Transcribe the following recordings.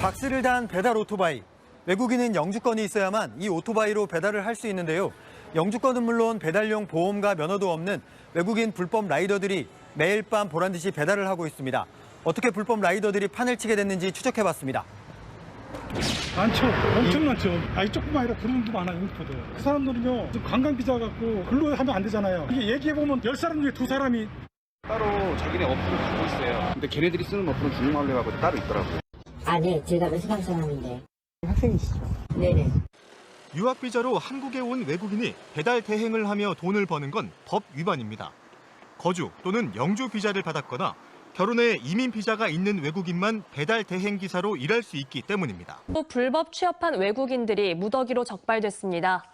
박스를 단 배달 오토바이. 외국인은 영주권이 있어야만 이 오토바이로 배달을 할 수 있는데요. 영주권은 물론 배달용 보험과 면허도 없는 외국인 불법 라이더들이 매일 밤 보란 듯이 배달을 하고 있습니다. 어떻게 불법 라이더들이 판을 치게 됐는지 추적해봤습니다. 많죠. 엄청 많죠. 아니 조금 아니라 그런 정도 많아요. 인포도. 그 사람들은요. 관광 비자 갖고 근로 하면 안 되잖아요. 이게 얘기해 보면 열 사람 중에 두 사람이 따로 자기네 어플을 갖고 있어요. 근데 걔네들이 쓰는 어플은 중국말로 하고 따로 있더라고요. 아, 네. 제가 외수당 사람인데. 학생이시죠? 네네. 유학 비자로 한국에 온 외국인이 배달 대행을 하며 돈을 버는 건 법 위반입니다. 거주 또는 영주 비자를 받았거나 결혼에 이민 비자가 있는 외국인만 배달 대행 기사로 일할 수 있기 때문입니다. 또 불법 취업한 외국인들이 무더기로 적발됐습니다.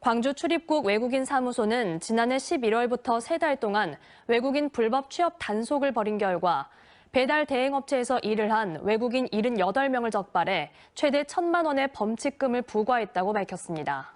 광주 출입국 외국인 사무소는 지난해 11월부터 세 달 동안 외국인 불법 취업 단속을 벌인 결과 배달 대행업체에서 일을 한 외국인 78명을 적발해 최대 1천만 원의 범칙금을 부과했다고 밝혔습니다.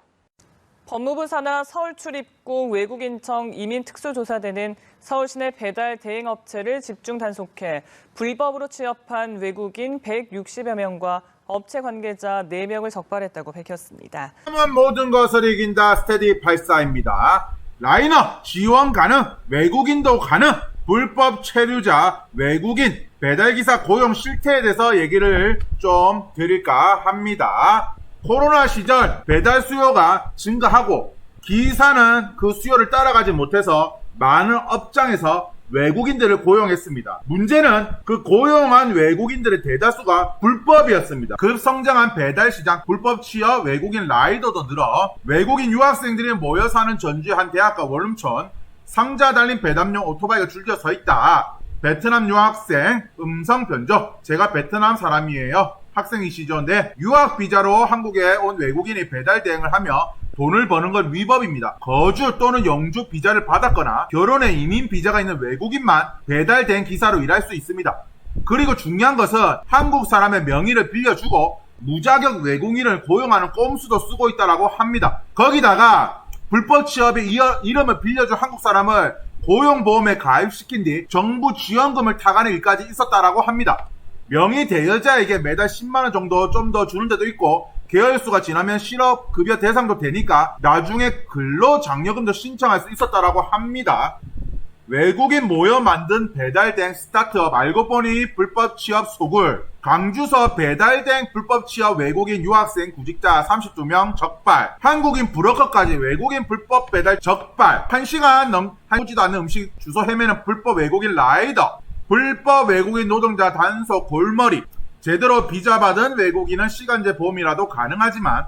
법무부 산하 서울출입국 외국인청 이민특수조사대는 서울시내 배달 대행업체를 집중 단속해 불법으로 취업한 외국인 160여 명과 업체 관계자 4명을 적발했다고 밝혔습니다. 모든 것을 이긴다 스테디 84입니다. 라이너 지원 가능, 외국인도 가능, 불법 체류자, 외국인, 배달기사 고용 실태에 대해서 얘기를 좀 드릴까 합니다. 코로나 시절 배달 수요가 증가하고 기사는 그 수요를 따라가지 못해서 많은 업장에서 외국인들을 고용했습니다. 문제는 그 고용한 외국인들의 대다수가 불법이었습니다. 급성장한 배달 시장, 불법 취업 외국인 라이더도 늘어 외국인 유학생들이 모여 사는 전주의 한 대학가 원룸촌 상자 달린 배담용 오토바이가 줄져 서 있다. 베트남 유학생 음성 변조. 제가 베트남 사람이에요. 학생이시죠? 네. 유학 비자로 한국에 온 외국인이 배달 대행을 하며 돈을 버는 건 위법입니다. 거주 또는 영주 비자를 받았거나 결혼에 이민 비자가 있는 외국인만 배달 대행 기사로 일할 수 있습니다. 그리고 중요한 것은 한국 사람의 명의를 빌려주고 무자격 외국인을 고용하는 꼼수도 쓰고 있다라고 합니다. 거기다가 불법 이어- 이름을 빌려준 한국 사람을 고용보험에 가입시킨 뒤 정부 지원금을 타가는 일까지 있었다라고 합니다. 명의 대여자에게 매달 10만원 정도 좀 더 주는 데도 있고 계열수가 지나면 실업급여 대상도 되니까 나중에 근로장려금도 신청할 수 있었다라고 합니다. 외국인 모여 만든 배달된 스타트업 알고 보니 불법 취업 소굴. 강주서 배달된 불법 취업 외국인 유학생 구직자 32명 적발. 한국인 브로커까지 외국인 불법 배달 적발. 1시간 넘지도 않는 음식 주소 헤매는 불법 외국인 라이더. 불법 외국인 노동자 단속 골머리. 제대로 비자 받은 외국인은 시간제 보험이라도 가능하지만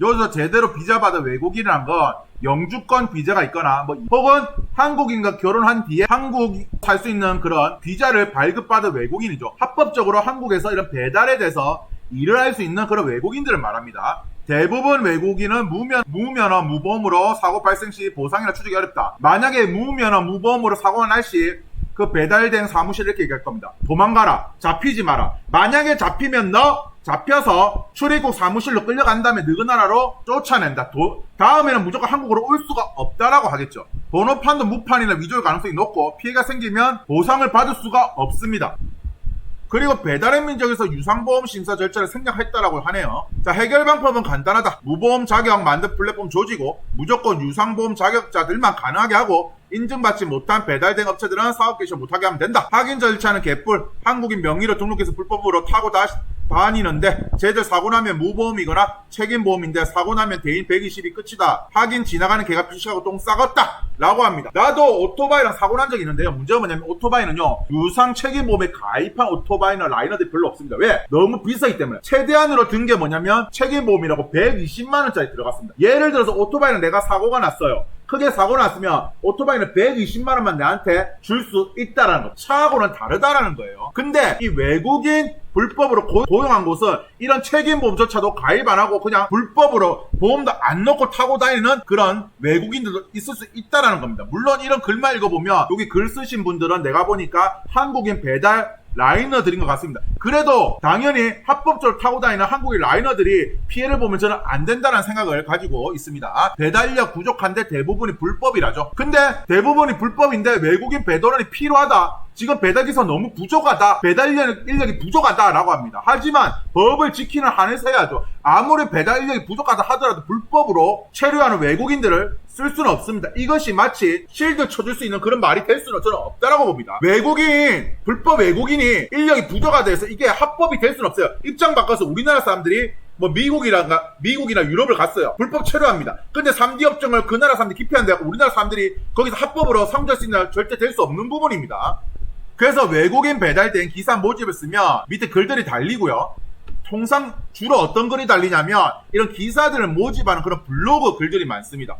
여기서 제대로 비자 받은 외국인이란 건 영주권 비자가 있거나 뭐 혹은 한국인과 결혼한 뒤에 한국 살 수 있는 그런 비자를 발급받은 외국인이죠. 합법적으로 한국에서 이런 배달에 대해서 일을 할 수 있는 그런 외국인들을 말합니다. 대부분 외국인은 무면, 무면허 무보험으로 사고 발생 시 보상이나 추적이 어렵다. 만약에 무면허 무보험으로 사고가 날 시 그 배달된 사무실 이렇게 얘기할 겁니다. 도망가라. 잡히지 마라. 만약에 잡히면 너 잡혀서 출입국 사무실로 끌려간 다음에 너그 나라로 쫓아낸다. 도- 다음에는 무조건 한국으로 올 수가 없다라고 하겠죠. 번호판도 무판이나 위조일 가능성이 높고 피해가 생기면 보상을 받을 수가 없습니다. 그리고 배달의 민족에서 유상보험 심사 절차를 생략했다라고 하네요. 자, 해결 방법은 간단하다. 무보험 자격 만든 플랫폼 조지고 무조건 유상보험 자격자들만 가능하게 하고 인증받지 못한 배달된 업체들은 사업 개시 못하게 하면 된다. 확인 절차는 개뿔. 한국인 명의로 등록해서 불법으로 타고 다시 다니는데 쟤들 사고 나면 무보험이거나 책임보험인데 사고 나면 대인 120이 끝이다. 확인 지나가는 개가 표시하고 똥 싸겄다. 라고 합니다. 나도 오토바이랑 사고 난 적이 있는데요. 문제가 뭐냐면 오토바이는요. 유상 책임보험에 가입한 오토바이나 라이너들이 별로 없습니다. 왜? 너무 비싸기 때문에. 최대한으로 든 게 뭐냐면 책임보험이라고 120만원짜리 들어갔습니다. 예를 들어서 오토바이는 내가 사고가 났어요. 크게 사고 났으면 오토바이는 120만 원만 나한테 줄 수 있다라는 거. 차하고는 다르다라는 거예요. 근데 이 외국인 불법으로 고, 고용한 곳은 이런 책임보험조차도 가입 안 하고 그냥 불법으로 보험도 안 넣고 타고 다니는 그런 외국인들도 있을 수 있다라는 겁니다. 물론 이런 글만 읽어보면 여기 글 쓰신 분들은 내가 보니까 한국인 배달 라이너들인 것 같습니다. 그래도 당연히 합법적으로 타고 다니는 한국인 라이너들이 피해를 보면 저는 안 된다는 생각을 가지고 있습니다. 배달력 부족한데 대부분이 불법이라죠. 근데 대부분이 불법인데 외국인 배달원이 필요하다. 지금 배달기사 너무 부족하다. 배달 인력, 인력이 부족하다라고 합니다. 하지만 법을 지키는 한에서 해야죠. 아무리 배달 인력이 부족하다 하더라도 불법으로 체류하는 외국인들을 쓸 수는 없습니다. 이것이 마치 실드 쳐줄 수 있는 그런 말이 될 수는 저는 없다라고 봅니다. 외국인, 불법 외국인이 인력이 부족하다 해서 이게 합법이 될 수는 없어요. 입장 바꿔서 우리나라 사람들이 뭐 미국이란가 미국이나 유럽을 갔어요. 불법 체류합니다. 근데 3D 업종을 그 나라 사람들이 기피한데 우리나라 사람들이 거기서 합법으로 상주할 수 있는 절대 될 수 없는 부분입니다. 그래서 외국인 배달된 기사 모집을 쓰면 밑에 글들이 달리고요. 통상 주로 어떤 글이 달리냐면 이런 기사들을 모집하는 그런 블로그 글들이 많습니다.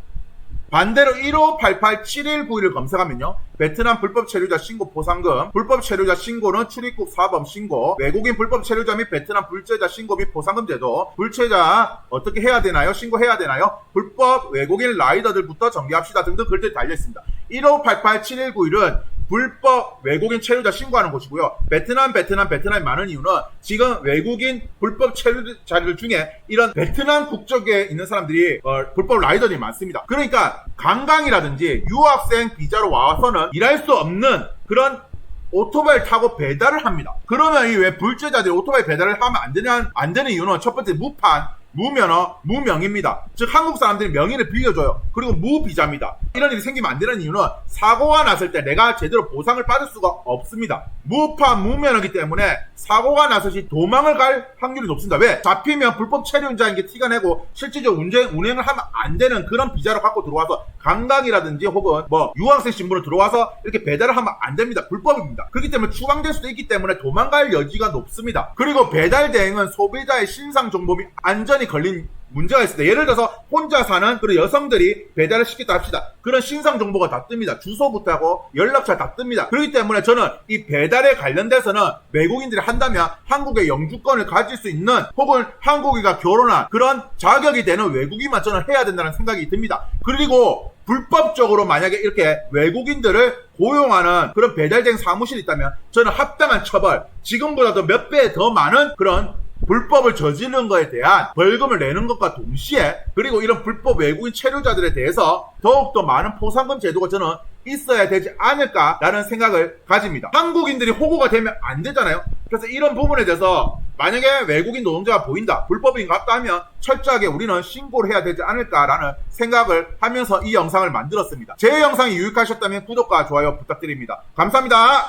반대로 1588-7191을 검색하면요. 베트남 불법 체류자 신고 포상금, 불법 체류자 신고는 출입국 사범 신고, 외국인 불법 체류자 및 베트남 불체자 신고 및 포상금 제도, 불체자 어떻게 해야 되나요? 신고해야 되나요? 불법 외국인 라이더들부터 정리합시다 등등 글들이 달려 있습니다. 1588-7191은 불법 외국인 체류자 신고하는 곳이고요. 베트남, 베트남, 베트남이 많은 이유는 지금 외국인 불법 체류자들 중에 이런 베트남 국적에 있는 사람들이 어, 불법 라이더들이 많습니다. 그러니까 관광이라든지 유학생 비자로 와서는 일할 수 없는 그런 오토바이를 타고 배달을 합니다. 그러면 이 왜 불제자들이 오토바이 배달을 하면 안 되냐, 안 되는 이유는 첫 번째 무판, 무면허, 무명입니다. 즉 한국 사람들이 명의를 빌려줘요. 그리고 무비자입니다. 이런 일이 생기면 안 되는 이유는 사고가 났을 때 내가 제대로 보상을 받을 수가 없습니다. 무판, 무면허기 때문에 사고가 났을 시 도망을 갈 확률이 높습니다. 왜? 잡히면 불법 체류자인 게 티가 내고 실질적으로 운행, 운행을 하면 안 되는 그런 비자를 갖고 들어와서 관광이라든지 혹은 뭐 유학생 신분으로 들어와서 이렇게 배달을 하면 안 됩니다. 불법입니다. 그렇기 때문에 추방될 수도 있기 때문에 도망갈 여지가 높습니다. 그리고 배달 대행은 소비자의 신상 정보 및 안전이 걸린 문제가 있습니다. 예를 들어서 혼자 사는 그런 여성들이 배달을 시켰다 합시다. 그런 신상 정보가 다 뜹니다. 주소부터 하고 연락처 다 뜹니다. 그렇기 때문에 저는 이 배달에 관련돼서는 외국인들이 한다면 한국의 영주권을 가질 수 있는 혹은 한국이가 결혼한 그런 자격이 되는 외국인만 저는 해야 된다는 생각이 듭니다. 그리고 불법적으로 만약에 이렇게 외국인들을 고용하는 그런 배달된 사무실이 있다면 저는 합당한 처벌, 지금보다 도 몇 배 더 많은 그런 불법을 저지른 거에 대한 벌금을 내는 것과 동시에 그리고 이런 불법 외국인 체류자들에 대해서 더욱더 많은 포상금 제도가 저는 있어야 되지 않을까라는 생각을 가집니다. 한국인들이 호구가 되면 안 되잖아요. 그래서 이런 부분에 대해서 만약에 외국인 노동자가 보인다, 불법인 것 같다 하면 철저하게 우리는 신고를 해야 되지 않을까라는 생각을 하면서 이 영상을 만들었습니다. 제 영상이 유익하셨다면 구독과 좋아요 부탁드립니다. 감사합니다.